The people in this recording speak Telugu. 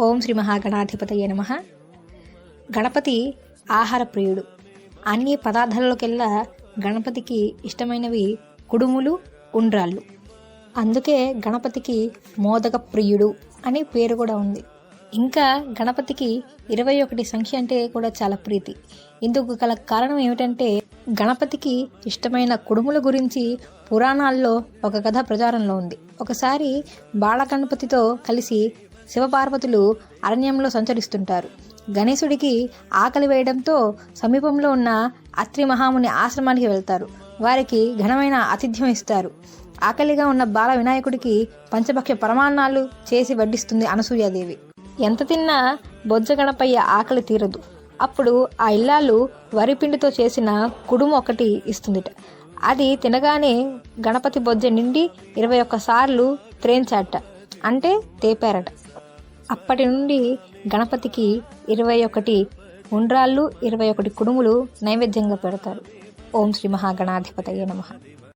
ఓం శ్రీ మహాగణాధిపతయ నమ. గణపతి ఆహార ప్రియుడు. అన్ని పదార్థాలలోకెల్లా గణపతికి ఇష్టమైనవి కుడుములు ఉండ్రాళ్ళు. అందుకే గణపతికి మోదక ప్రియుడు అనే పేరు కూడా ఉంది. ఇంకా గణపతికి ఇరవై ఒకటి సంఖ్య అంటే కూడా చాలా ప్రీతి. ఇందుకు గల కారణం ఏమిటంటే గణపతికి ఇష్టమైన కుడుముల గురించి పురాణాల్లో ఒక కథ ప్రచారంలో ఉంది. ఒకసారి బాలగణపతితో కలిసి శివపార్వతులు అరణ్యంలో సంచరిస్తుంటారు. గణేశుడికి ఆకలి వేయడంతో సమీపంలో ఉన్న అత్రి మహాముని ఆశ్రమానికి వెళ్తారు. వారికి ఘనమైన ఆతిథ్యం ఇస్తారు. ఆకలిగా ఉన్న బాల వినాయకుడికి పంచభక్ష పరమాన్నాలు చేసి వడ్డిస్తుంది అనసూయాదేవి. ఎంత తిన్నా బొజ్జగణపయ్య ఆకలి తీరదు. అప్పుడు ఆ ఇల్లాలు వరిపిండితో చేసిన కుడుము ఒకటి ఇస్తుందిట. అది తినగానే గణపతి బొజ్జ నిండి ఇరవై ఒక్క సార్లు త్రేంచాట అంటే తేపారట. అప్పటి నుండి గణపతికి ఇరవై ఒకటి ఉండ్రాళ్ళు ఇరవై ఒకటి కుడుములు నైవేద్యంగా పెడతారు. ఓం శ్రీ మహాగణాధిపతయ నమః.